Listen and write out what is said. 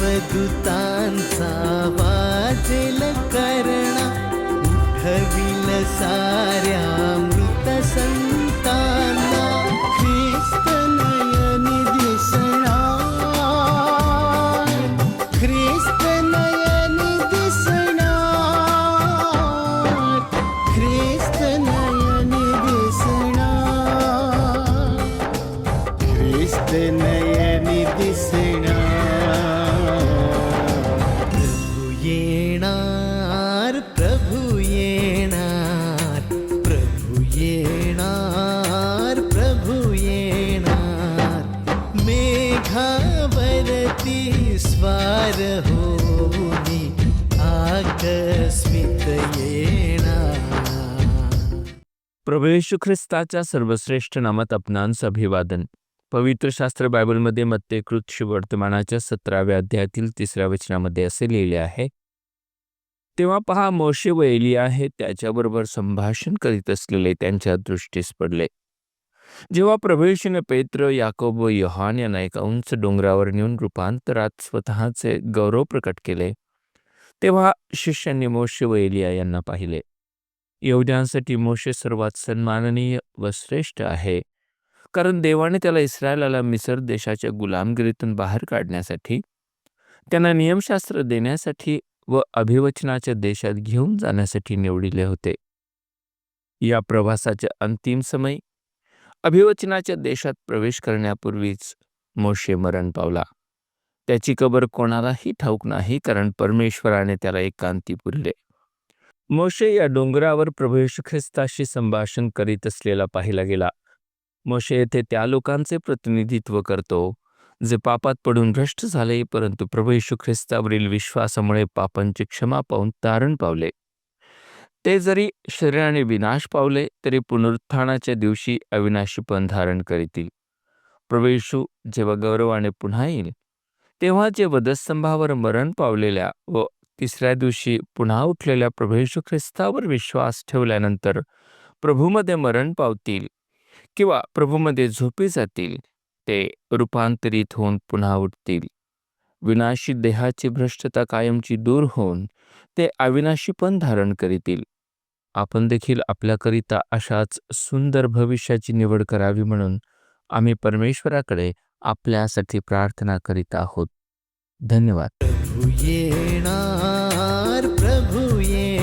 देवदूतांचा वाजेल करणा उठविल साऱ्या मृत स्वार होनी आकस्मित येणार. प्रभू येशू ख्रिस्ताच्या सर्वश्रेष्ठ नामात आपणांस अभिवादन. पवित्र शास्त्र बायबलमध्ये मत्तेकृत वर्तमानाच्या सतराव्या अध्यायातील तिसऱ्या वचनामध्ये असे लिहिले आहे. तेव्हा पहा मोशे व एलिया हे त्याच्याबरोबर संभाषण करीत असलेले त्यांच्या दृष्टीस पडले. जेव्हा प्रभू पेत्र याकोब व योहान यांना एका उंच डोंगरावर नेऊन रूपांतरात स्वतःचे गौरव प्रकट केले तेव्हा शिष्यांनी मोशे व एलिया यांना पाहिले. यहुद्यांसाठी मोशे सर्वात सन्माननीय व श्रेष्ठ आहे कारण देवाने त्याला इस्रायलाला मिसर देशाच्या गुलामगिरीतून बाहेर काढण्यासाठी त्यांना नियमशास्त्र देण्यासाठी व अभिवचनाच्या देशात घेऊन जाण्यासाठी निवडिले होते. या प्रवासाच्या अंतिम समय अभिवचनाच्या देशात प्रवेश करण्यापूर्वीच मोशे मरण पावला. त्याची कबर कोणालाही ठाऊक नाही कारण परमेश्वराने त्याला एकांती पुरले. मोशे या डोंगरावर प्रभू ख्रिस्ताशी संभाषण करीत असलेला पाहिला गेला. मोशे येथे त्या लोकांचे प्रतिनिधित्व करतो जे पापात पडून भ्रष्ट झाले परंतु प्रभू ख्रिस्तावरील विश्वासामुळे पापांची क्षमा पाहून तारण पावले. ते जरी शरीराने विनाश पावले तरी पुनरुत्थानाच्या दिवशी अविनाशीपण धारण करीतील. प्रवेशू जेव्हा गौरवाने पुन्हा येईल तेव्हा जे वधस्तंभावर मरण पावलेल्या व तिसऱ्या दिवशी पुन्हा उठलेल्या प्रभेशू ख्रिस्तावर विश्वास ठेवल्यानंतर प्रभूमध्ये मरण पावतील किंवा प्रभूमध्ये झोपी जातील ते रूपांतरित होऊन पुन्हा उठतील. विनाशी देहाची भ्रष्टता कायमची दूर होऊन ते अविनाशीपण धारण करीतील. आपण देखील आपल्याकरिता अशाच सुंदर भविष्याची निवड करावी म्हणून आम्ही परमेश्वराकडे आपल्यासाठी प्रार्थना करीत आहोत. धन्यवाद. प्रभू येणार प्रभू ये